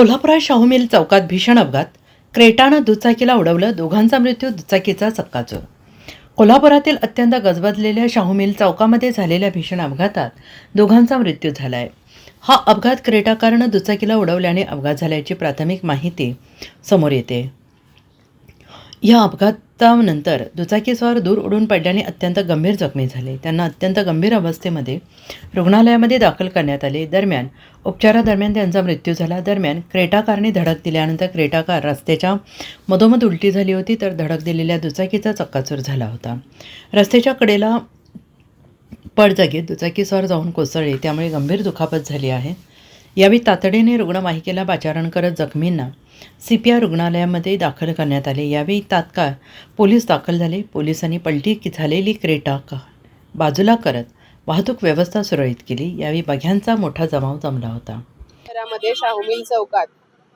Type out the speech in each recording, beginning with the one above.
कोल्हापुरात शाहूमिल चौकात भीषण अपघात. क्रेटानं दुचाकीला उडवलं दोघांचा मृत्यू दुचाकीचा चक्काचूर कोल्हापुरातील अत्यंत गजबजलेल्या शाहूमिल चौकामध्ये झालेल्या भीषण अपघातात दोघांचा मृत्यू झाला आहे हा अपघात क्रेटाकारनं दुचाकीला उडवल्याने अपघात झाल्याची प्राथमिक माहिती समोर येते. या अपघात त्यानंतर दुचाकीस्वार दूर उडून पडल्याने अत्यंत गंभीर जखमी झाले. त्यांना अत्यंत गंभीर अवस्थेमध्ये रुग्णालयामध्ये दाखल करण्यात आले. दरम्यान उपचारादरम्यान त्यांचा मृत्यू झाला. दरम्यान क्रेटाकारने धडक दिल्यानंतर क्रेटाकार रस्त्याच्या मधोमध उलटी झाली होती तर धडक दिलेल्या दुचाकीचा चक्काचूर झाला होता. रस्त्याच्या कडेला पडजागेत दुचाकीस्वार जाऊन कोसळले. त्यामुळे गंभीर दुखापत झाली आहे. यावेळी तातडीने रुग्णवाहिकेला पाचारण करत जखमींना सी पी आर रुग्णालयामध्ये दाखल करण्यात आले. यावेळी तात्काळ पोलीस दाखल झाले. पोलिसांनी पलटी झालेली क्रेटा का बाजूला करत वाहतूक व्यवस्था सुरळीत केली. यावेळी बघ्यांचा मोठा जमाव जमला होता. शहरामध्ये शाहूमिल चौकात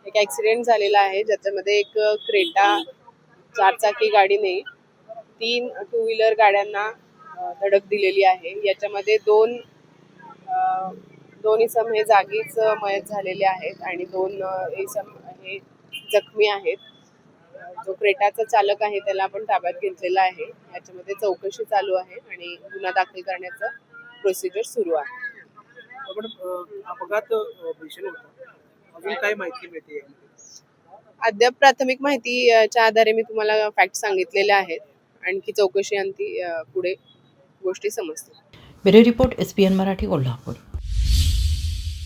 एक ॲक्सिडेंट झालेला आहे. ज्याच्यामध्ये एक क्रेटा चारचाकी गाडीने तीन टू व्हीलर गाड्यांना धडक दिलेली आहे. याच्यामध्ये दोन दोन इसम हे जागीच मयत झालेले आहेत आणि दोन इसम हे जखमी आहेत. जो क्रेटाचा चालक आहे त्याला आपण ताब्यात घेतलेला आहे. याच्यामध्ये चौकशी चालू आहे आणि गुन्हा दाखल करण्याचं प्रोसिजर सुरू आहे. अपघात अ, भीषण होता. अजून काय माहिती मिळते? अद्याप प्राथमिक माहितीच्या आधारे मी तुम्हाला फॅक्ट सांगितलेले आहेत. आणखी चौकशी अ, पुढे गोष्टी समजतील. Bureau report S P N Marathi Kolhapur.